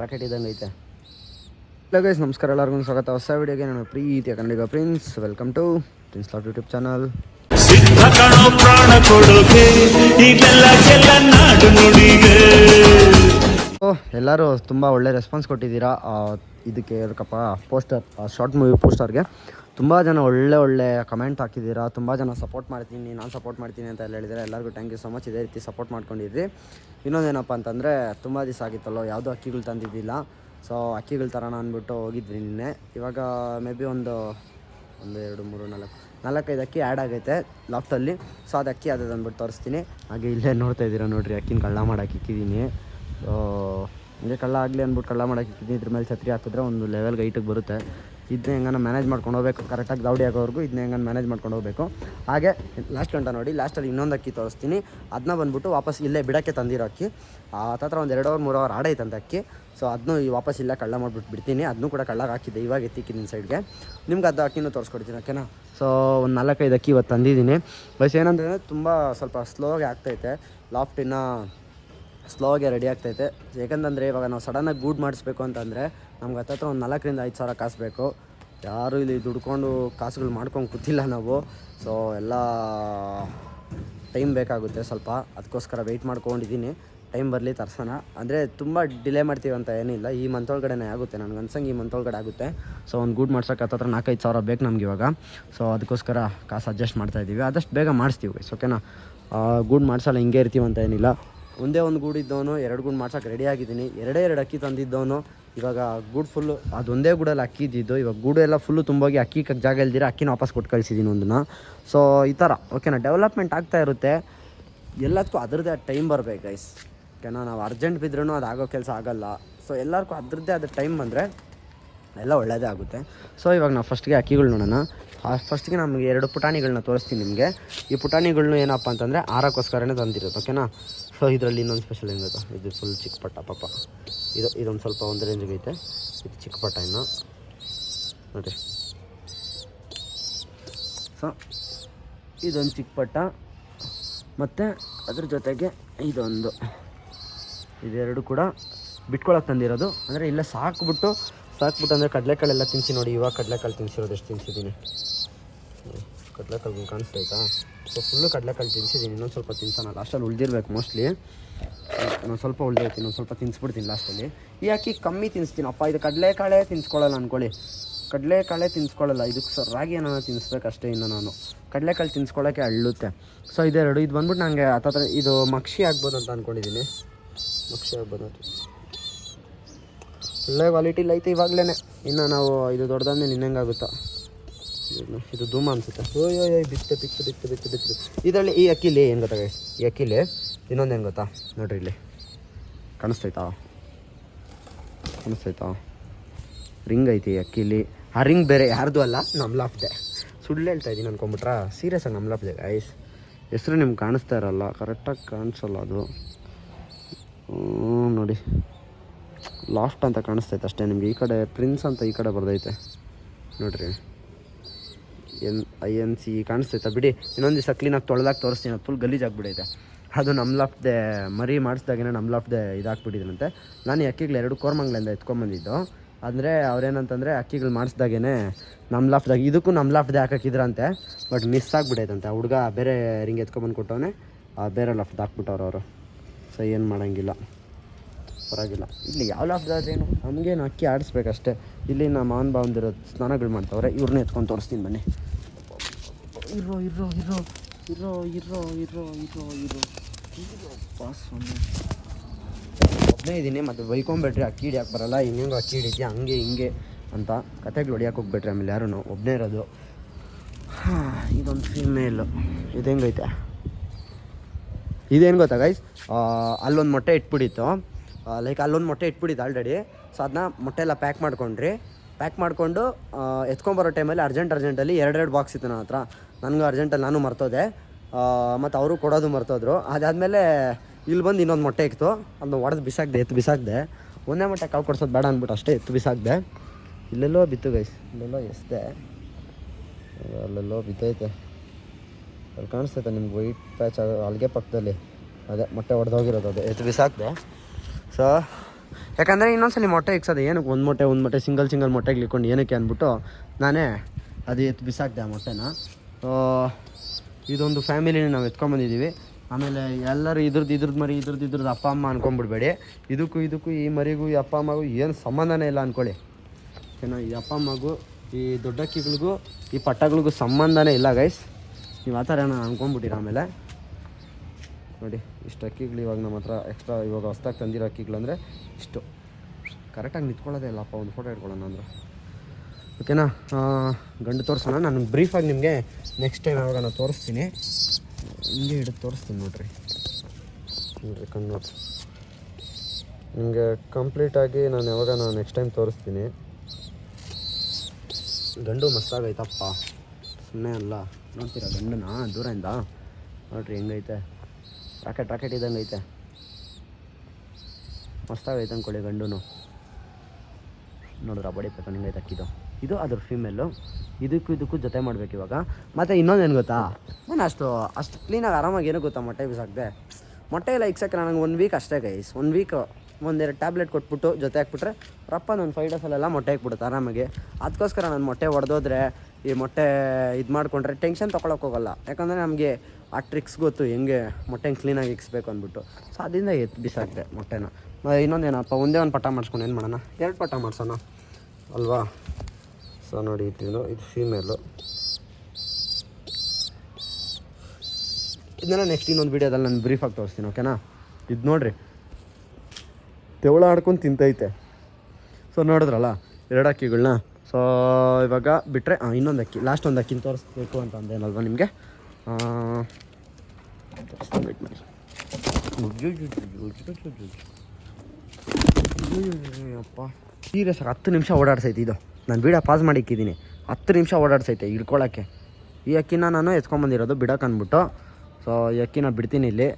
Rocket ಇದ್ದಂಗೆ ಐತೆ. Hello guys ನಮಸ್ಕಾರ ಎಲ್ಲರಿಗೂ ಸ್ವಾಗತ. ಹೊಸ ವಿಡಿಯೋಗೆ ನಾನು ಪ್ರೀತಿಯ ಕನ್ನಡಿಗ Prince. Welcome to Prince lot YouTube channel ಎಲ್ಲರೂ ತುಂಬ ಒಳ್ಳೆ ರೆಸ್ಪಾನ್ಸ್ ಕೊಟ್ಟಿದ್ದೀರಾ. ಇದಕ್ಕೆ ಅದಕ್ಕಪ್ಪ ಪೋಸ್ಟರ್ ಶಾರ್ಟ್ ಮೂವಿ ಪೋಸ್ಟರ್ಗೆ ತುಂಬ ಜನ ಒಳ್ಳೆ ಒಳ್ಳೆ ಕಮೆಂಟ್ ಹಾಕಿದ್ದೀರಾ, ತುಂಬ ಜನ ಸಪೋರ್ಟ್ ಮಾಡ್ತೀನಿ, ನಾನು ಸಪೋರ್ಟ್ ಮಾಡ್ತೀನಿ ಅಂತ ಎಲ್ಲ ಹೇಳಿದರೆ ಎಲ್ಲರಿಗೂ ಥ್ಯಾಂಕ್ ಯು ಸೊ ಮಚ್ ಇದೇ ರೀತಿ ಸಪೋರ್ಟ್ ಮಾಡ್ಕೊಂಡಿದ್ರಿ. ಇನ್ನೊಂದೇನಪ್ಪ ಅಂತಂದರೆ ತುಂಬ ದಿವಸ ಆಗಿತ್ತಲ್ಲೋ, ಯಾವುದೂ ಅಕ್ಕಿಗಳು ತಂದಿದ್ದಿಲ್ಲ. ಸೊ ಅಕ್ಕಿಗಳು ನಾನು ಅಂದ್ಬಿಟ್ಟು ಹೋಗಿದ್ವಿ ನಿನ್ನೆ. ಇವಾಗ ಮೇ ಬಿ ಒಂದು ಒಂದು, ಎರಡು, ಮೂರು, ನಾಲ್ಕು, ನಾಲ್ಕೈದು ಅಕ್ಕಿ ಆ್ಯಡ್ ಆಗೈತೆ ಲಾಫ್ಟಲ್ಲಿ ಸೊ ಅದು ಅಕ್ಕಿ ಅದು ಅಂದ್ಬಿಟ್ಟು ತೋರಿಸ್ತೀನಿ. ಹಾಗೆ ಇಲ್ಲೇ ನೋಡ್ತಾ ಇದ್ದೀರಾ ನೋಡಿರಿ, ಅಕ್ಕಿನ ಕಳ್ಳ ಮಾಡಕ್ಕೆ ಇಕ್ಕಿದ್ದೀನಿ. ಹಂಗೆ ಕಳ್ಳ ಆಗಲಿ ಅಂದ್ಬಿಟ್ಟು ಕಳ್ಳ ಮಾಡೋಕೆ ಇಟ್ಟಿದ್ದೀನಿ ಇದ್ರ ಮೇಲೆ ಛತ್ರಿ ಹಾಕಿದ್ರೆ ಒಂದು ಲೆವೆಲ್ಗೆ ಐಟಿಗೆ ಬರುತ್ತೆ. ಇದನ್ನ ಹೆಂಗನ ಮ್ಯಾನೇಜ್ ಮಾಡ್ಕೊಂಡು ಹೋಗ್ಬೇಕು. ಕರೆಕ್ಟಾಗಿ ದೌಡಿ ಆಗೋವರೆಗೂ ಇದನ್ನ ಹೆಂಗನ ಮ್ಯಾನೇಜ್ ಮಾಡ್ಕೊಂಡು ಹೋಗ್ಬೇಕು. ಹಾಗೆ ಲಾಸ್ಟ್ ಗಂಟ ನೋಡಿ ಲಾಸ್ಟಲ್ಲಿ ಇನ್ನೊಂದು ಅಕ್ಕಿ ತೋರಿಸ್ತೀನಿ. ಅದನ್ನ ಬಂದ್ಬಿಟ್ಟು ವಾಪಸ್ ಇಲ್ಲೇ ಬಿಡೋಕ್ಕೆ ತಂದಿರೋ ಅಕ್ಕಿ. ಹತ್ರ ಒಂದು ಎರಡು ಅವರ್ ಮೂರು ಅವರ್ ಆಡೈತಂತ ಅಕ್ಕಿ ಸೊ ಅದನ್ನು ವಾಪಸ್ ಇಲ್ಲೇ ಕಳ್ಳ ಮಾಡಿಬಿಟ್ಟು ಬಿಡ್ತೀನಿ. ಅದನ್ನು ಕೂಡ ಕಳ್ಳಗೆ ಹಾಕಿದ್ದೆ ಇವಾಗ ಎತ್ತಿಕ್ಕಿದ್ದೀನಿ ಸೈಡ್ಗೆ ನಿಮ್ಗೆ ಅದು ಅಕ್ಕಿನೂ ತೋರಿಸ್ಕೊಡ್ತೀನಿ, ಓಕೆನಾ? ಸೊ ಒಂದು ನಾಲ್ಕೈದು ಅಕ್ಕಿ ಇವತ್ತು ತಂದಿದ್ದೀನಿ. ಬಸ್ ಏನಂದರೆ, ತುಂಬ ಸ್ವಲ್ಪ ಸ್ಲೋ ಆಗಿ ಆಗ್ತೈತೆ. ಲಾಫ್ಟಿನ ಸ್ಲೋಗೆ ರೆಡಿ ಆಗ್ತೈತೆ. ಏಕೆಂದ್ರೆ ಇವಾಗ ನಾವು ಸಡನ್ನಾಗಿ ಗೂಡ್ ಮಾಡಿಸ್ಬೇಕು ಅಂತಂದರೆ ನಮ್ಗೆ ಹತ್ತತ್ರ ಒಂದು ನಾಲ್ಕರಿಂದ ಐದು ಸಾವಿರ ಕಾಸು ಬೇಕು. ಯಾರೂ ಇಲ್ಲಿ ದುಡ್ಕೊಂಡು ಕಾಸುಗಳು ಮಾಡ್ಕೊಂಡು ಕೂತಿಲ್ಲ ನಾವು. ಸೊ ಎಲ್ಲ ಟೈಮ್ ಬೇಕಾಗುತ್ತೆ ಸ್ವಲ್ಪ. ಅದಕ್ಕೋಸ್ಕರ ವೆಯ್ಟ್ ಮಾಡ್ಕೊಂಡಿದ್ದೀನಿ ಟೈಮ್ ಬರಲಿ ತರ್ಸೋಣ. ಅಂದರೆ ತುಂಬ ಡಿಲೇ ಮಾಡ್ತೀವಿ ಅಂತ ಏನಿಲ್ಲ. ಈ ಮಂತ್ ಒಳಗಡೆನೇ ಆಗುತ್ತೆ. ನನಗೆ ಅನ್ಸಂಗೆ ಈ ಮಂತ್ ಒಳಗಡೆ ಆಗುತ್ತೆ. ಸೊ ಒಂದು ಗೂಡ್ ಮಾಡ್ಸೋಕೆ ಹತ್ತತ್ರ ನಾಲ್ಕೈದು ಸಾವಿರ ಬೇಕು ನಮ್ಗೆ ಇವಾಗ. ಸೊ ಅದಕ್ಕೋಸ್ಕರ ಕಾಸು ಅಡ್ಜಸ್ಟ್ ಮಾಡ್ತಾಯಿದ್ದೀವಿ ಆದಷ್ಟು ಬೇಗ ಮಾಡಿಸ್ತೀವಿ ಓಕೆನಾ ಗೂಡ್ ಮಾಡ್ಸಲ್ಲ, ಹಿಂಗೆ ಅಂತ ಏನಿಲ್ಲ. ಒಂದೇ ಒಂದು ಗೂಡು ಇದ್ದವನು, ಎರಡು ಗೂಡು ಮಾಡ್ಸೋಕೆ ರೆಡಿ ಆಗಿದ್ದೀನಿ. ಎರಡೇ ಎರಡು ಅಕ್ಕಿ ತಂದಿದ್ದವನು. ಇವಾಗ ಗೂಡು ಫುಲ್ಲು ಅದೊಂದೇ ಗೂಡಲ್ಲಿ ಅಕ್ಕಿ ಇದ್ದಿದ್ದು. ಇವಾಗ ಗೂಡು ಎಲ್ಲ ಫುಲ್ಲು ತುಂಬೋಗಿ ಅಕ್ಕಿ ಕಕ್ ಜಾಗ ಇಲ್ದಿರ ಅಕ್ಕಿನ ವಾಪಸ್ ಕೊಟ್ಟು ಕಳಿಸಿದ್ದೀನಿ ಒಂದನ್ನು. ಸೊ ಈ ಥರ ಓಕೆನಾ ಡೆವಲಪ್ಮೆಂಟ್ ಆಗ್ತಾ ಇರುತ್ತೆ. ಎಲ್ಲದಕ್ಕೂ ಅದರದ್ದೇ ಟೈಮ್ ಬರಬೇಕು ಗೈಸ್ ಓಕೆನಾ ನಾವು ಅರ್ಜೆಂಟ್ ಬಿದ್ರೂ ಅದು ಆಗೋ ಕೆಲಸ ಆಗಲ್ಲ. ಸೊ ಎಲ್ಲರಿಗೂ ಅದರದ್ದೇ ಆದ ಟೈಮ್ ಬಂದರೆ ಎಲ್ಲ ಒಳ್ಳೆಯದೇ ಆಗುತ್ತೆ. ಸೊ ಇವಾಗ ನಾವು ಫಸ್ಟ್ಗೆ ಅಕ್ಕಿಗಳು ನೋಡೋಣ. ಫಸ್ಟ್ಗೆ ನಮಗೆ ಎರಡು ಪುಟಾಣಿಗಳನ್ನ ತೋರಿಸ್ತೀನಿ ನಿಮಗೆ. ಈ ಪುಟಾಣಿಗಳನ್ನ ಏನಪ್ಪ ಅಂತಂದರೆ ಆರಕ್ಕೋಸ್ಕರನೇ ತಂದಿರೋದು ಓಕೆನಾ ಸೊ ಇದರಲ್ಲಿ ಇನ್ನೊಂದು ಸ್ಪೆಷಲ್ ಏನು ಇದು ಫುಲ್ ಚಿಕ್ಕ ಪಟ್ಟ ಪಾಪ. ಇದು, ಇದೊಂದು ಸ್ವಲ್ಪ ಒಂದು ರೇಂಜಿಗೆ ಐತೆ. ಇದು ಚಿಕ್ಕ ಪಟ್ಟ ಇನ್ನು. ನೋಡಿರಿ. ಸೊ ಇದೊಂದು ಚಿಕ್ಕ ಪಟ್ಟ ಮತ್ತು ಅದ್ರ ಜೊತೆಗೆ ಇದೊಂದು. ಇದೆರಡು ಕೂಡ ಬಿಟ್ಕೊಳಕ್ಕೆ ತಂದಿರೋದು. ಅಂದರೆ ಇಲ್ಲೇ ಸಾಕ್ಬಿಟ್ಟು ಸಾಕ್ಬಿಟ್ಟು ಅಂದರೆ ಕಡಲೆಕಾಳೆಲ್ಲ ತಿನ್ಸಿ ನೋಡಿ, ಇವಾಗ ಕಡಲೆಕಾಳು ತಿನ್ಸಿರೋದು ಎಷ್ಟು ತಿನ್ಸಿದ್ದೀನಿ. ಕಡಲೆಕಾಳು ಕಾಣಿಸ್ತೈತಾ ಸೊ ಫುಲ್ಲು ಕಡಲೆಕಾಳು ತಿನ್ಸಿದ್ದೀನಿ ಇನ್ನೊಂದು ಸ್ವಲ್ಪ ತಿನ್ಸೋಣ. ಲಾಸ್ಟಲ್ಲಿ ಉಳಿದಿರ್ಬೇಕು ಮೋಸ್ಟ್ಲಿ ಇನ್ನೊಂದು ಸ್ವಲ್ಪ ಉಳಿದಿರ್ತೀನಿ ಒಂದು ಸ್ವಲ್ಪ ತಿನ್ಸ್ಬಿಡ್ತೀನಿ ಲಾಸ್ಟಲ್ಲಿ ಈ ಅಕ್ಕಿ ಕಮ್ಮಿ ತಿನ್ಸ್ತೀನಿ. ಅಪ್ಪ, ಇದು ಕಡಲೆಕಾಳೆ ತಿನ್ಸ್ಕೊಳ್ಳಲ್ಲ ಅಂದ್ಕೊಳ್ಳಿ ಕಡಲೆಕಾಳೆ ತಿನ್ಸ್ಕೊಳ್ಳಲ್ಲ ಇದಕ್ಕೆ ಸರ್ ರಾಗಿ ಏನೋ ತಿನ್ನಿಸ್ಬೇಕಷ್ಟೇ ಇನ್ನು ನಾನು. ಕಡಲೆಕಾಳು ತಿನ್ಸ್ಕೊಳ್ಳೋಕ್ಕೆ ಅಳ್ಳುತ್ತೆ. ಸೊ ಇದೆರಡು. ಇದು ಬಂದ್ಬಿಟ್ಟು ನನಗೆ ಹತ್ತತ್ರ ಇದು ಮಕ್ಷಿ ಆಗ್ಬೋದು ಅಂತ ಅಂದ್ಕೊಂಡಿದ್ದೀನಿ ಮಕ್ಷಿ ಆಗ್ಬೋದು ಒಳ್ಳೆ ಕ್ವಾಲಿಟಿಲಿ ಐತೆ ಇವಾಗಲೇ ಇನ್ನು ನಾವು ಇದು ದೊಡ್ಡದಾದ್ಮೇಲೆ ಇನ್ನಂಗಾಗುತ್ತಾ ಇದು- ಇದು ಧೂಮ ಅನ್ಸುತ್ತೆ ಓಯ್ ಓಯ್ ಬಿತ್ತು ಬಿತ್ತು ಬಿತ್ತು ಬಿತ್ತು ಬಿತ್ತು ಇದರಲ್ಲಿ ಈ ಅಕ್ಕಿಲಿ ಏನು ಗೊತ್ತಾ? ಈ ಅಕ್ಕಿಲಿ ಇನ್ನೊಂದು ಏನು ಗೊತ್ತಾ? ನೋಡ್ರಿ ಇಲ್ಲಿ. ಕಾಣಿಸ್ತೈತಾ? ಕಾಣಿಸ್ತೈತಾ? ರಿಂಗ್ ಐತಿ ಈ ಅಕ್ಕಿಲಿ. ಆ ರಿಂಗ್ ಬೇರೆ ಯಾರ್ದು ಅಲ್ಲ, ನಮ್ಲಾಪ್ದೆ. ಸುಳ್ಳು ಹೇಳ್ತಾ ಇದ್ದೀನಿ ಅನ್ಕೊಂಬಿಟ್ರಾ? ಸೀರಿಯಸ್ ಆಗಿ ನಮ್ಲಾಪ್ದೆ ಐಸ್ ಹೆಸರು ನಿಮ್ಗೆ ಕಾಣಿಸ್ತಾ ಇರಲ್ಲ ಕರೆಕ್ಟಾಗಿ ಕಾಣಿಸಲ್ಲ ಅದು. ನೋಡಿ. ಲಾಫ್ಟ್ ಅಂತ ಕಾಣಿಸ್ತೈತೆ ಅಷ್ಟೇ ನಿಮ್ಗೆ. ಈ ಕಡೆ ಪ್ರಿನ್ಸ್ ಅಂತ ಈ ಕಡೆ ಬರ್ದೈತೆ. ನೋಡ್ರಿ. ಎನ್ ಐ ಎನ್ ಸಿ ಕಾಣಿಸ್ತೈತೆ. ಬಿಡಿ ಇನ್ನೊಂದು ದಿವಸ ಕ್ಲೀನಾಗಿ ತೊಳೆದಾಗ ತೋರಿಸ್ತೀನಿ ಅದು ಫುಲ್ ಗಲೀಜಾಗ್ಬಿಡೈತೆ ಅದು ನಮ್ಮ ಲಾಫ್ದೆ ಮರಿ ಮಾಡಿಸ್ದಾಗೇನೆ ನಮ್ಮ ಲಾಫ್ದೆ ಇದಾಗ್ಬಿಟ್ಟಿದ್ದೀನಂತೆ ನಾನು ಈ ಅಕ್ಕಿಗಳು ಎರಡು ಕೋರ್ಮಂಗ್ಲಿಂದ ಎತ್ಕೊಂಬಂದಿದ್ದು. ಅಂದರೆ ಅವ್ರೇನಂತಂದರೆ ಅಕ್ಕಿಗಳು ಮಾಡಿಸ್ದಾಗೇನೆ ನಮ್ಮ ಲಾಫ್ದಾಗ ಇದಕ್ಕೂ ನಮ್ಮ ಲಾಫ್ದೆ ಹಾಕಿದ್ರಂತೆ ಬಟ್ ಮಿಸ್ ಆಗಿಬಿಡೈತಂತೆ. ಆ ಹುಡುಗ ಬೇರೆ ರಿಂಗ್ ಎತ್ಕೊಂಬಂದು ಕೊಟ್ಟವನೇ ಬೇರೆ ಲಾಫ್ದು ಹಾಕ್ಬಿಟ್ಟವ್ರು ಅವರು. ಸೊ ಏನು ಮಾಡೋಂಗಿಲ್ಲ. ಪರವಾಗಿಲ್ಲ. ಇಲ್ಲಿ ಯಾವ ಲಫ್ದಾದ್ರೇನು ನಮಗೇನು ಅಕ್ಕಿ ಆಡಿಸ್ಬೇಕಷ್ಟೇ. ಇಲ್ಲಿ ನಮ್ಮ ಮಾವನ್ ಬಾವಂದಿರೋ ಸ್ನಾನಗಳು ಮಾಡ್ತಾವ್ರೆ. ಇವ್ರನ್ನ ಎತ್ಕೊಂಡು ತೋರಿಸ್ತೀನಿ ಬನ್ನಿ. ಇರೋ ಇರೋ ಇರೋ ಇರೋ ಇರೋ ಇರೋ ಇರೋ ಇರೋ. ಒಬ್ಬನೇ ಇದ್ದೀನಿ ಮತ್ತು ಬೈಕೊಂಬಿಟ್ರಿ ಅಕ್ಕಿ ಹಿಡಿಯಕ್ಕೆ ಬರಲ್ಲ? ಇನ್ನೇನು ಅಕ್ಕಿ ಹಿಡಿತೀಯ ಹಂಗೆ, ಹಿಂಗೆ ಅಂತ ಕತೆಗಳು ಹೊಡಿಯಕ್ಕೆ ಹೋಗ್ಬಿಟ್ರಿ ಆಮೇಲೆ ಯಾರೂ ಒಬ್ಬನೇ ಇರೋದು. ಹಾಂ, ಇದೊಂದು ಫೀಮೇಲು ಇದು ಹೆಂಗೈತೆ? ಇದೇನು ಗೊತ್ತಾ ಗೈಸ್ ಅಲ್ಲೊಂದು ಮೊಟ್ಟೆ ಇಟ್ಬಿಡಿತ್ತು ಲೈಕ್ ಅಲ್ಲೊಂದು ಮೊಟ್ಟೆ ಇಟ್ಬಿಡಿತ್ತು ಆಲ್ರೆಡಿ ಸೊ ಅದನ್ನ ಮೊಟ್ಟೆ ಎಲ್ಲ ಪ್ಯಾಕ್ ಮಾಡ್ಕೊಂಡ್ರಿ. ಪ್ಯಾಕ್ ಮಾಡಿಕೊಂಡು ಎತ್ಕೊಂಬರೋ ಟೈಮಲ್ಲಿ ಅರ್ಜೆಂಟ್ ಅರ್ಜೆಂಟಲ್ಲಿ ಎರಡೆರಡು ಬಾಕ್ಸ್ ಇತ್ತು ನನ್ನ ಹತ್ರ. ನನಗೂ ಅರ್ಜೆಂಟಲ್ಲಿ ನಾನು ಮರ್ತೋದೆ. ಮತ್ತು ಅವರು ಕೊಡೋದು ಮರ್ತೋದ್ರು. ಅದಾದಮೇಲೆ ಇಲ್ಲಿ ಬಂದು ಇನ್ನೊಂದು ಮೊಟ್ಟೆ ಇತ್ತು. ಅದನ್ನ ಒಡೆದು ಬಿಸಾಕ್ದೆ, ಎತ್ತು ಬಿಸಾಕ್ದೆ. ಒಂದೇ ಮೊಟ್ಟೆ ಕಾವು ಕೊಡ್ಸೋದು ಬೇಡ ಅಂದ್ಬಿಟ್ಟು ಅಷ್ಟೇ ಎತ್ತು ಬಿಸಾಕ್ದೆ. ಇಲ್ಲೆಲ್ಲೋ ಬಿತ್ತು ಗೈಸ್ ಇಲ್ಲೆಲ್ಲೋ ಎಸ್ದೆ. ಅಲ್ಲೆಲ್ಲೋ ಬಿದ್ದೈತೆ. ಅಲ್ಲಿ ಕಾಣಿಸ್ತೈತೆ ನಿಮ್ಗೆ ವೈಟ್ ಪ್ಯಾಚ್ ಅಲ್ಲಿಗೆ ಪಕ್ಕದಲ್ಲಿ. ಅದೇ ಮೊಟ್ಟೆ ಹೊಡೆದೋಗಿರೋದು ಅದು. ಎತ್ತು ಬಿಸಾಕ್ದೆ. ಸೊ ಯಾಕಂದರೆ ಇನ್ನೊಂದ್ಸಲಿ ಮೊಟ್ಟೆ ಇಕ್ಸೋದು ಏನಕ್ಕೆ ಒಂದು ಮೊಟ್ಟೆ ಒಂದು ಮೊಟ್ಟೆ ಸಿಂಗಲ್ ಸಿಂಗಲ್ ಮೊಟ್ಟೆಗೆ ಇಕ್ಕೊಂಡು ಏನಕ್ಕೆ ಅಂದ್ಬಿಟ್ಟು ನಾನೇ ಅದು ಎತ್ತು ಬಿಸಾಕ್ದೆ ಆ ಮೊಟ್ಟೆನ. ಇದೊಂದು ಫ್ಯಾಮಿಲಿನ ನಾವು ಎತ್ಕೊಂಬಂದಿದ್ದೀವಿ ಆಮೇಲೆ ಎಲ್ಲರೂ ಇದ್ರದ್ದು ಇದ್ರದ್ದು ಮರಿ ಇದ್ರದ್ದು ಇದ್ರದ್ದು ಅಪ್ಪ, ಅಮ್ಮ ಅನ್ಕೊಂಡ್ಬಿಡ್ಬೇಡಿ. ಇದಕ್ಕೂ ಇದಕ್ಕೂ ಈ ಮರಿಗೂ, ಈ ಅಪ್ಪ, ಅಮ್ಮಗೂ ಏನು ಸಂಬಂಧನೇ ಇಲ್ಲ ಅಂದ್ಕೊಳ್ಳಿ ಓಕೆನಾ ಈ ಅಪ್ಪ, ಅಮ್ಮಗೂ, ಈ ದೊಡ್ಡಕ್ಕಿಗಳಿಗೂ ಈ ಪಟ್ಟಗಳಿಗೂ ಸಂಬಂಧನೇ ಇಲ್ಲ ಗೈಸ್ ನೀವು ಆ ಥರ ಏನೋ ಅಂದ್ಕೊಂಬಿಟ್ಟಿರ ಆಮೇಲೆ? ನೋಡಿ, ಇಷ್ಟು ಅಕ್ಕಿಗಳು ಇವಾಗ ನಮ್ಮ ಹತ್ರ ಎಕ್ಸ್ಟ್ರಾ ಇವಾಗ ಹೊಸ್ದಾಗಿ ತಂದಿರೋ ಅಕ್ಕಿಗಳು ಅಂದರೆ ಇಷ್ಟು ಕರೆಕ್ಟಾಗಿ ನಿಂತ್ಕೊಳ್ಳೋದೇ ಇಲ್ಲಪ್ಪ, ಒಂದು ಫೋಟೋ ಇಟ್ಕೊಳ್ಳೋಣ ಅಂದ್ರೆ. ಓಕೆನಾ? ಗಂಡು ತೋರಿಸೋಣ. ನಾನು ಬ್ರೀಫಾಗಿ ನಿಮಗೆ ನೆಕ್ಸ್ಟ್ ಟೈಮ್ ಯಾವಾಗ ನಾನು ತೋರಿಸ್ತೀನಿ. ಹಿಂಗೆ ಹಿಡಿದು ತೋರಿಸ್ತೀನಿ ನೋಡಿರಿ. ನೋಡ್ರಿ, ಕಣ್ಣು ನಿಮಗೆ ಕಂಪ್ಲೀಟಾಗಿ ನಾನು ಯಾವಾಗ ನಾನು ನೆಕ್ಸ್ಟ್ ಟೈಮ್ ತೋರಿಸ್ತೀನಿ. ಗಂಡು ಮಸ್ತಾಗೈತಪ್ಪ ಸುಮ್ಮನೆ ಅಲ್ಲ. ನೋಡ್ತೀರಾ ಗಂಡನ? ದೂರಿಂದ ನೋಡ್ರಿ, ಹೆಂಗೈತೆ? ರಾಕೆಟ್ ರಾಕೆಟ್ ಇದ್ದಂಗೆ ಐತೆ ಮಸ್ತಾಗೈತೆ ಅಂದ್ಕೊಳ್ಳಿ ಗಂಡುನು. ನೋಡಿದ್ರ ಬಡಿ ಪಕ್ಕ ಹಿಂಗೈತೆ ಅಕ್ಕಿದು. ಇದು ಅದ್ರ ಫೀಮೇಲು ಇದಕ್ಕೂ ಇದಕ್ಕೂ ಜೊತೆ ಮಾಡ್ಬೇಕು ಇವಾಗ. ಮತ್ತು ಏನು ಗೊತ್ತಾ? ನಾನು ಅಷ್ಟು ಅಷ್ಟು ಕ್ಲೀನಾಗಿ ಆರಾಮಾಗಿ ಏನೋ ಗೊತ್ತಾ ಮೊಟ್ಟೆ ಬಿಸಾಕಿದೆ? ಮೊಟ್ಟೆ ಎಲ್ಲ ಇಕ್ಸಕ್ಕೆ ನನಗೆ ಒಂದು ವೀಕ್ ಅಷ್ಟೇ ಗೈಸ್ ಒಂದು ವೀಕ್ ಒಂದೆರಡು ಟ್ಯಾಬ್ಲೆಟ್ ಕೊಟ್ಬಿಟ್ಟು ಜೊತೆ ಹಾಕ್ಬಿಟ್ರೆ ರಪ್ಪ ಒಂದು ಫೈವ್ ಡೇಸಲ್ಲೆಲ್ಲ ಮೊಟ್ಟೆ ಹಾಕ್ಬಿಡುತ್ತೆ ಆರಾಮಾಗಿ. ಅದಕ್ಕೋಸ್ಕರ ನಾನು ಮೊಟ್ಟೆ ಹೊಡೆದೋದ್ರೆ ಈ ಮೊಟ್ಟೆ ಇದು ಮಾಡ್ಕೊಂಡ್ರೆ ಟೆನ್ಷನ್ ಹೋಗಲ್ಲ. ಯಾಕಂದರೆ ನಮಗೆ ಆ ಟ್ರಿಕ್ಸ್ ಗೊತ್ತು ಹೆಂಗೆ ಮೊಟ್ಟೆ ಕ್ಲೀನಾಗಿ ಇಕ್ಸ್ಬೇಕು ಅಂದ್ಬಿಟ್ಟು. ಸೊ ಅದರಿಂದ ಎತ್ತು ಬಿಸಾಕಿದೆ ಮೊಟ್ಟೆನ. ಇನ್ನೊಂದೇನಪ್ಪ ಒಂದೇ ಒಂದು ಪಟ ಮಾಡಿಸ್ಕೊಂಡು ಏನು ಮಾಡೋಣ? ಎರಡು ಪಟ ಮಾಡಿಸೋಣ. ಅಲ್ವಾ? ಸೊ ನೋಡಿ, ಇದು ಇದು ಫೀಮೇಲು ಇದನ್ನ ನೆಕ್ಸ್ಟ್ ಇನ್ನೊಂದು ವೀಡಿಯೋದಲ್ಲಿ ನಾನು ಬ್ರೀಫಾಗಿ ತೋರಿಸ್ತೀನಿ ಓಕೆನಾ ಇದು ನೋಡ್ರಿ. ತೆವಳ ಆಡ್ಕೊಂಡು ತಿಂತೈತೆ. ಸೊ ನೋಡಿದ್ರಲ್ಲ, ಎರಡು ಅಕ್ಕಿಗಳನ್ನ ಸೊ ಇವಾಗ ಬಿಟ್ಟರೆ ಇನ್ನೊಂದು ಅಕ್ಕಿ ಲಾಸ್ಟ್ ಒಂದು ಅಕ್ಕಿನ ತೋರಿಸ್ಬೇಕು ಅಂತ ಅಂದೇನಲ್ವಾ ನಿಮಗೆ? ಅಪ್ಪ ಸೀರಿಯಸ್ ಹತ್ತು ನಿಮಿಷ ಓಡಾಡ್ಸೈತಿ ಇದು ನಾನು ವೀಡಿಯೋ ಪಾಸ್ ಮಾಡಿ ಇಕ್ಕಿದ್ದೀನಿ ಹತ್ತು ನಿಮಿಷ ಓಡಾಡ್ಸೈತೆ, ಹಿಡ್ಕೊಳಕ್ಕೆ. ಈ ಅಕ್ಕಿನ ನಾನು ಎತ್ಕೊಂಬಂದಿರೋದು ಬಿಡಕ್ಕೆ ಅಂದ್ಬಿಟ್ಟು. ಸೊ ಈ ಅಕ್ಕಿನ ಬಿಡ್ತೀನಿ ಇಲ್ಲಿ.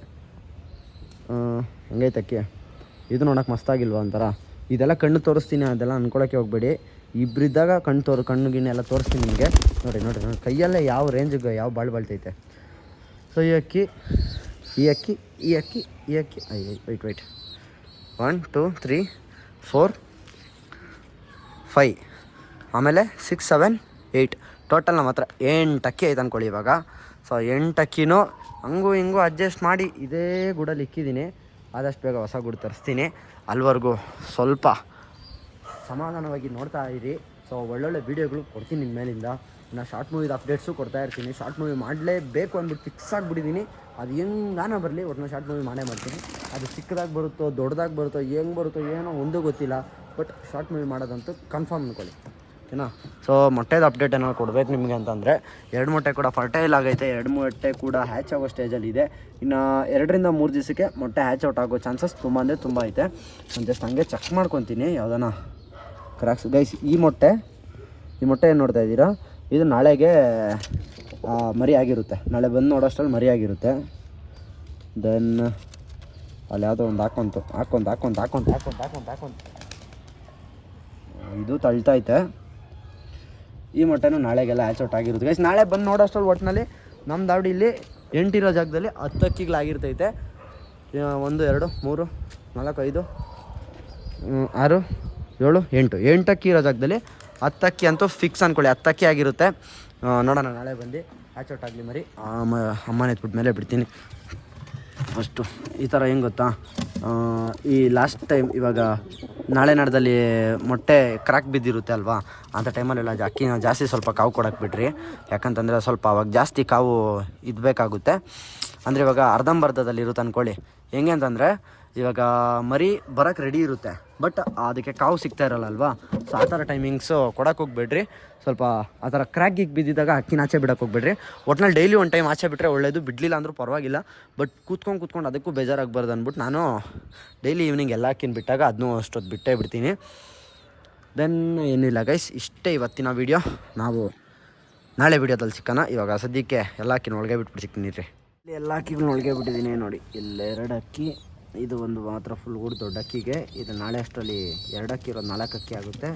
ಹಂಗೈತೆ ಅಕ್ಕಿ? ಇದು ನೋಡೋಕೆ ಮಸ್ತಾಗಿಲ್ವ ಒಂಥರ? ಇದೆಲ್ಲ ಕಣ್ಣು ತೋರಿಸ್ತೀನಿ, ಅದೆಲ್ಲ ಅಂದ್ಕೊಳ್ಳೋಕ್ಕೆ ಹೋಗ್ಬೇಡಿ. ಇಬ್ಬರಿದ್ದಾಗ ಕಣ್ಣು ತೋರು, ಕಣ್ಣು ಗಿಣ್ಣೆ ಎಲ್ಲ ತೋರಿಸ್ತೀನಿ ನಿಮಗೆ. ನೋಡಿ ನೋಡಿ ನೋಡಿ, ಕೈಯಲ್ಲೇ ಯಾವ ರೇಂಜಿಗೆ ಯಾವ ಬಾಳು ಬಾಳ್ತೈತೆ ಸೊ ಈ ಅಕ್ಕಿ ಈ ಅಕ್ಕಿ ಈ ಅಕ್ಕಿ ಈ ಅಕ್ಕಿ. White white one two three four five ಆಮೇಲೆ ಸಿಕ್ಸ್ ಸೆವೆನ್ ಏಯ್ಟ್ ಟೋಟಲ್ ನಮ್ಮ ಹತ್ರ ಎಂಟು ಅಕ್ಕಿ ಐತೆ ಅಂದ್ಕೊಳ್ಳಿ ಇವಾಗ. ಸೊ ಎಂಟು ಅಕ್ಕಿನೂ ಹಂಗೂ ಹಿಂಗೂ ಅಡ್ಜಸ್ಟ್ ಮಾಡಿ ಇದೇ ಗುಡಲ್ಲಿ ಇಕ್ಕಿದ್ದೀನಿ. ಆದಷ್ಟು ಬೇಗ ಹೊಸ ಗುಡ್ ತರಿಸ್ತೀನಿ. ಅಲ್ವರೆಗೂ ಸ್ವಲ್ಪ ಸಮಾಧಾನವಾಗಿ ನೋಡ್ತಾ ಇರಿ. ಸೊ ಒಳ್ಳೊಳ್ಳೆ ವೀಡಿಯೋಗಳು ಕೊಡ್ತೀನಿ ನಿಮ್ಮ ಮೇಲಿಂದ. ನಾನು ಶಾರ್ಟ್ ಮೂವಿದ ಅಪ್ಡೇಟ್ಸು ಕೊಡ್ತಾ ಇರ್ತೀನಿ. ಶಾರ್ಟ್ ಮೂವಿ ಮಾಡಲೇಬೇಕು ಅಂದ್ಬಿಟ್ಟು ಫಿಕ್ಸ್ ಆಗಿಬಿಟ್ಟಿದ್ದೀನಿ ಅದು ಹೆಂಗಾನ ಬರಲಿ ಒಟ್ಟಿನ ಶಾರ್ಟ್ ಮೂವಿ ಮಾಡೇ ಮಾಡ್ತೀನಿ. ಅದು ಚಿಕ್ಕದಾಗಿ ಬರುತ್ತೋ, ದೊಡ್ಡದಾಗಿ ಬರುತ್ತೋ, ಹೆಂಗೆ ಬರುತ್ತೋ, ಏನೋ ಒಂದು ಗೊತ್ತಿಲ್ಲ. ಬಟ್ ಶಾರ್ಟ್ ಮೂವಿ ಮಾಡೋದಂತೂ ಕನ್ಫರ್ಮ್ ಅಂದ್ಕೊಳ್ಳಿ ಓಕೆನಾ? ಸೊ ಮೊಟ್ಟೆದು ಅಪ್ಡೇಟ್ ಏನಾದ್ರು ಕೊಡ್ಬೇಕು ನಿಮಗೆ ಅಂತಂದರೆ, ಎರಡು ಮೊಟ್ಟೆ ಕೂಡ ಫರ್ಟೈಲ್ ಆಗೈತೆ, ಎರಡು ಮೊಟ್ಟೆ ಕೂಡ ಹ್ಯಾಚ್ ಆಗೋ ಸ್ಟೇಜಲ್ಲಿ ಇದೆ. ಇನ್ನು ಎರಡರಿಂದ ಮೂರು ದಿವಸಕ್ಕೆ ಮೊಟ್ಟೆ ಹ್ಯಾಚ್ ಔಟ್ ಆಗೋ ಚಾನ್ಸಸ್ ತುಂಬ ಅಂದರೆ ತುಂಬ ಐತೆ. ನಾನು ಜಸ್ಟ್ ಹಂಗೆ ಚೆಕ್ ಮಾಡ್ಕೊತೀನಿ ಯಾವ್ದಾನ. ಕ್ರಾಕ್ಸ್ ಗೈಸ್ ಈ ಮೊಟ್ಟೆ ಈ ಮೊಟ್ಟೆ ಏನು ನೋಡ್ತಾ ಇದ್ದೀರಾ? ಇದು ನಾಳೆಗೆ ಮರಿ ಆಗಿರುತ್ತೆ. ನಾಳೆ ಬಂದು ನೋಡೋಷ್ಟರಲ್ಲಿ ಮರಿ ಆಗಿರುತ್ತೆ. ದೆನ್ ಅಲ್ಲಿ ಯಾವುದೋ ಒಂದು ಹಾಕೊಂತು. ಹಾಕೊಂತ ಹಾಕೊಂತ ಹಾಕೊಂತ ಹಾಕೊಂತ ಹಾಕೊಂತ. ಹಾಕೊಂತ ಇದು ತಳ್ತೈತೆ ಈ ಮೊಟ್ಟೆನೂ ನಾಳೆಗೆಲ್ಲ ಆಚ್ ಔಟ್ ಆಗಿರುತ್ತೆ ಗೈಸ್ ನಾಳೆ ಬಂದು ನೋಡೋಷ್ಟರಲ್ಲಿ ಒಟ್ಟಿನಲ್ಲಿ ನಮ್ಮ ಇಲ್ಲಿ ಎಂಟಿರೋ ಜಾಗದಲ್ಲಿ ಹತ್ತು ಅಕ್ಕಿಗಳಾಗಿರ್ತೈತೆ ಒಂದು, ಎರಡು, ಮೂರು, ನಾಲ್ಕು, ಐದು ಆರು, ಏಳು, ಎಂಟು. ಅಕ್ಕಿ ಇರೋ ಜಾಗದಲ್ಲಿ ಹತ್ತು ಅಕ್ಕಿ ಅಂತೂ ಫಿಕ್ಸ್ ಅಂದ್ಕೊಳ್ಳಿ ಹತ್ತು ಅಕ್ಕಿ ಆಗಿರುತ್ತೆ ನೋಡೋಣ, ನಾಳೆ ಬಂದು ಆಚ್ ಔಟ್ ಆಗಲಿ ಮರಿ. ಅಮ್ಮ, ಅಮ್ಮನ ಎತ್ಬಿಟ್ಟು ಮೇಲೆ ಬಿಡ್ತೀನಿ. ಅಷ್ಟು. ಈ ಥರ ಹೆಂಗೆ ಗೊತ್ತಾ? ಈ ಲಾಸ್ಟ್ ಟೈಮ್ ಇವಾಗ ನಾಳೆ ನಾಡ್ದಲ್ಲಿ ಮೊಟ್ಟೆ ಕ್ರ್ಯಾಕ್ ಬಿದ್ದಿರುತ್ತೆ ಅಲ್ವಾ? ಅಂಥ ಟೈಮಲ್ಲೆಲ್ಲ ಅಕ್ಕಿನ ಜಾಸ್ತಿ ಸ್ವಲ್ಪ ಕಾವು ಕೊಡಕ್ಕೆ ಬಿಡ್ರಿ ಯಾಕಂತಂದರೆ ಸ್ವಲ್ಪ ಅವಾಗ ಜಾಸ್ತಿ ಕಾವು ಇದ್ಬೇಕಾಗುತ್ತೆ. ಅಂದರೆ ಇವಾಗ ಅರ್ಧಂಬರ್ಧದಲ್ಲಿ ಇರುತ್ತೆ ಅಂದ್ಕೊಳ್ಳಿ ಹೆಂಗೆ ಅಂತಂದರೆ ಇವಾಗ ಮರಿ ಬರೋಕ್ಕೆ ರೆಡಿ ಇರುತ್ತೆ. ಬಟ್ ಅದಕ್ಕೆ ಕಾವು ಸಿಗ್ತಾ ಇರಲ್ಲ ಅಲ್ವಾ ಸೊ ಆ ಥರ ಟೈಮಿಂಗ್ಸು ಕೊಡಕ್ಕೆ ಹೋಗ್ಬೇಡ್ರಿ. ಸ್ವಲ್ಪ ಆ ಥರ ಕ್ರ್ಯಾಕಿಗೆ ಬಿದ್ದಿದ್ದಾಗ ಅಕ್ಕಿನ ಆಚೆ ಬಿಡಕ್ಕೆ ಹೋಗ್ಬೇಡ್ರಿ. ಒಟ್ನಲ್ಲಿ ಡೈಲಿ ಒಂದು ಟೈಮ್ ಆಚೆ ಬಿಟ್ಟರೆ ಒಳ್ಳೆಯದು ಬಿಡಲಿಲ್ಲ ಅಂದರೂ ಪರವಾಗಿಲ್ಲ. ಬಟ್ ಕೂತ್ಕೊಂಡು ಕೂತ್ಕೊಂಡು ಅದಕ್ಕೂ ಬೇಜಾರಾಗಬಾರ್ದು ಅಂದ್ಬಿಟ್ಟು ನಾನು ಡೈಲಿ ಈವ್ನಿಂಗ್ ಎಲ್ಲ ಅಕ್ಕಿನ ಬಿಟ್ಟಾಗ ಅದನ್ನೂ ಅಷ್ಟೊತ್ತು ಬಿಟ್ಟೇ ಬಿಡ್ತೀನಿ. ದೆನ್ ಏನಿಲ್ಲ ಗೈಸ್ ಇಷ್ಟೇ ಇವತ್ತಿನ ವೀಡಿಯೋ ನಾವು ನಾಳೆ ವೀಡಿಯೋದಲ್ಲಿ ಸಿಕ್ಕೋಣ. ಇವಾಗ ಸದ್ಯಕ್ಕೆ ಎಲ್ಲ ಅಕ್ಕಿನ ಒಳಗೆ ಬಿಟ್ಬಿಟ್ಟು ಸಿಕ್ತೀನಿ ರೀ ಇಲ್ಲಿ ಎಲ್ಲ ಅಕ್ಕಿಗಳನ್ನ ಒಳಗೆ ಬಿಟ್ಟಿದ್ದೀನಿ ನೋಡಿ. ಇಲ್ಲೆರಡು ಅಕ್ಕಿ. ಇದು ಒಂದು ಮಾತ್ರ ಫುಲ್ ಗುಡ್ ದೊಡ್ಡ ಅಕ್ಕಿಗೆ. ಇದು ನಾಳೆ ಅಷ್ಟರಲ್ಲಿ ಎರಡು ಅಕ್ಕಿ ಇರೋದು, ನಾಲ್ಕು ಅಕ್ಕಿ ಆಗುತ್ತೆ.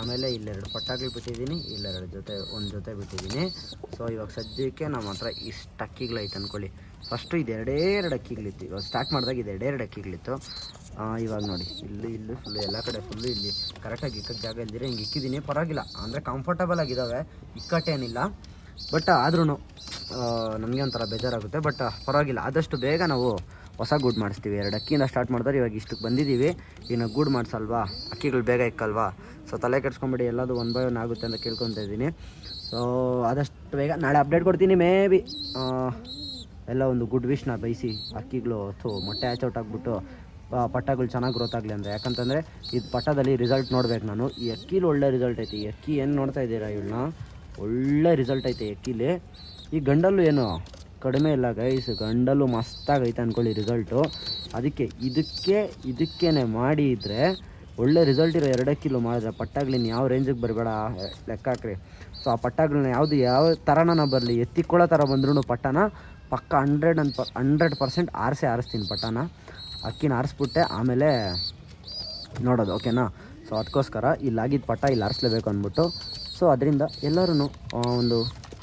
ಆಮೇಲೆ ಇಲ್ಲೆರಡು ಪಟ್ಟಾಗ್ಲಿ ಬಿಟ್ಟಿದ್ದೀನಿ. ಇಲ್ಲೆರಡು ಜೊತೆ, ಒಂದು ಜೊತೆ ಬಿಟ್ಟಿದ್ದೀನಿ. ಸೊ ಇವಾಗ ಸದ್ಯಕ್ಕೆ ನಮ್ಮ ಹತ್ರ ಇಷ್ಟು ಅಕ್ಕಿಗಳಾಯ್ತು ಅಂದ್ಕೊಳ್ಳಿ ಫಸ್ಟು ಇದು ಎರಡೇ ಅಕ್ಕಿಗಳಿತ್ತು. ಇವಾಗ ಸ್ಟಾರ್ಟ್ ಮಾಡಿದಾಗ ಇದು ಎರಡೇ ಅಕ್ಕಿಗಳಿತ್ತು. ಇವಾಗ ನೋಡಿ, ಇಲ್ಲಿ ಇಲ್ಲಿ ಫುಲ್ಲು ಎಲ್ಲ ಕಡೆ ಫುಲ್ಲು ಇಲ್ಲಿ ಕರೆಕ್ಟಾಗಿ ಇಕ್ಕಕ್ಕೆ ಜಾಗ ಇಲ್ದಿರ ಹಿಂಗೆ ಇಕ್ಕಿದ್ದೀನಿ ಪರವಾಗಿಲ್ಲ. ಅಂದರೆ ಕಂಫರ್ಟಬಲ್ ಆಗಿದ್ದಾವೆ ಇಕ್ಕಟ್ಟೇನಿಲ್ಲ ಬಟ್ ಆದ್ರೂ ನಮಗೆ ಒಂಥರ ಬೇಜಾರಾಗುತ್ತೆ. ಬಟ್ ಪರವಾಗಿಲ್ಲ. ಆದಷ್ಟು ಬೇಗ ನಾವು ಹೊಸ ಗೂಡು ಮಾಡಿಸ್ತೀವಿ. ಎರಡು ಅಕ್ಕಿಯಿಂದ ಸ್ಟಾರ್ಟ್ ಮಾಡಿದ್ರೆ ಇವಾಗ ಇಷ್ಟಕ್ಕೆ ಬಂದಿದ್ದೀವಿ. ಇನ್ನು ಗೂಡು ಮಾಡಿಸಲ್ವಾ? ಅಕ್ಕಿಗಳು ಬೇಗ ಇಕ್ಕಲ್ವಾ ಸೊ ತಲೆ ಕೆಡ್ಸ್ಕೊಂಬಿಡಿ ಎಲ್ಲದು ಒನ್ ಬೈ ಒನ್ ಆಗುತ್ತೆ ಅಂತ ಕೇಳ್ಕೊತಾ ಇದ್ದೀನಿ. ಸೊ ಆದಷ್ಟು ಬೇಗ ನಾಳೆ ಅಪ್ಡೇಟ್ ಕೊಡ್ತೀನಿ ಮೇ ಬಿ ಎಲ್ಲ ಒಂದು ಗುಡ್ ವಿಶ್ನ ಬಯಸಿ ಅಕ್ಕಿಗಳು ಥೂ ಮೊಟ್ಟೆ ಆಚೌಟ್ ಆಗಿಬಿಟ್ಟು ಪಟ್ಟಗಳು ಚೆನ್ನಾಗಿ ಗ್ರೋತ್ ಆಗಲಿ ಅಂದರೆ. ಯಾಕಂತಂದರೆ, ಇದು ಪಟ್ಟದಲ್ಲಿ ರಿಸಲ್ಟ್ ನೋಡ್ಬೇಕು ನಾನು. ಈ ಅಕ್ಕಿಲಿ ಒಳ್ಳೆ ರಿಸಲ್ಟ್ ಐತಿ. ಈ ಅಕ್ಕಿ ಏನು ನೋಡ್ತಾ ಇದ್ದೀರಾ ಇವಳನ್ನ? ಒಳ್ಳೆ ರಿಸಲ್ಟ್ ಐತೆ ಅಕ್ಕಿಲಿ. ಈ ಗಂಡಲ್ಲೂ ಏನು ಕಡಿಮೆ ಇಲ್ಲ ಗೈಸ್ ಗಂಡಲು ಮಸ್ತಾಗೈತೆ ಅಂದ್ಕೊಳ್ಳಿ ರಿಸಲ್ಟು ಅದಕ್ಕೆ ಇದಕ್ಕೆ, ಇದಕ್ಕೇನೆ ಮಾಡಿದರೆ ಒಳ್ಳೆ ರಿಸಲ್ಟ್ ಇರೋ ಎರಡು ಕಿಲೋ ಮಾಡಿದ್ರೆ ಪಟ್ಟಾಗ್ಲಿನ ಯಾವ ರೇಂಜಿಗೆ ಬರಬೇಡ ಲೆಕ್ಕ ಹಾಕ್ರಿ. ಸೊ ಆ ಪಟ್ಟಾಗ್ಲಿನ ಯಾವುದು ಯಾವ ಥರನ ಬರಲಿ, ಎತ್ತಿಕೊಳ್ಳೋ ಥರ ಬಂದ್ರೂ ಪಟ್ಟನ ಪಕ್ಕ ಹಂಡ್ರೆಡ್ ಅಂತ ಹಂಡ್ರೆಡ್ ಪರ್ಸೆಂಟ್ ಆರಿಸಿ ಆರಿಸ್ತೀನಿ ಪಟ್ಟನ. ಅಕ್ಕಿನ ಆರಿಸ್ಬಿಟ್ಟೆ, ಆಮೇಲೆ ನೋಡೋದು ಓಕೆನಾ ಸೊ ಅದಕ್ಕೋಸ್ಕರ ಇಲ್ಲಾಗಿದ್ದ ಪಟ್ಟ ಇಲ್ಲಿ ಆರಿಸ್ಲೇಬೇಕು ಅಂದ್ಬಿಟ್ಟು. ಸೊ ಅದರಿಂದ ಎಲ್ಲರೂ ಒಂದು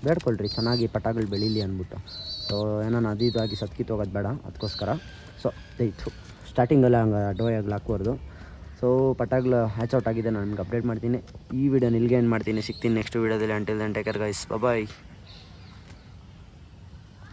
ಬೇಡ್ಕೊಳ್ರಿ, ಚೆನ್ನಾಗಿ ಪಟಾಗಳು ಬೆಳೀಲಿ ಅಂದ್ಬಿಟ್ಟು. ಸೊ ಏನೋ ಅದು ಇದಾಗಿ ಸತ್ಕಿತ್ತು ಹೋಗೋದು ಬೇಡ, ಅದಕ್ಕೋಸ್ಕರ. ಸೊ ಇತ್ತು. ಸ್ಟಾರ್ಟಿಂಗಲ್ಲ ಹಂಗೆ ಡೋಯಾಗ್ಲು ಹಾಕ್ಬಾರ್ದು ಸೊ ಪಟಾಗ್ಲು ಹ್ಯಾಚ್ ಔಟ್ ಆಗಿದೆ, ನಾನು ನಿಮ್ಗೆ ಅಪ್ಡೇಟ್ ಮಾಡ್ತೀನಿ. ಈ ವಿಡಿಯೋ ನಿಲ್ಗೆ ಏನು ಮಾಡ್ತೀನಿ. ಸಿಗ್ತೀನಿ ನೆಕ್ಸ್ಟ್ ವೀಡಿಯೋದಲ್ಲಿ until then take care guys bye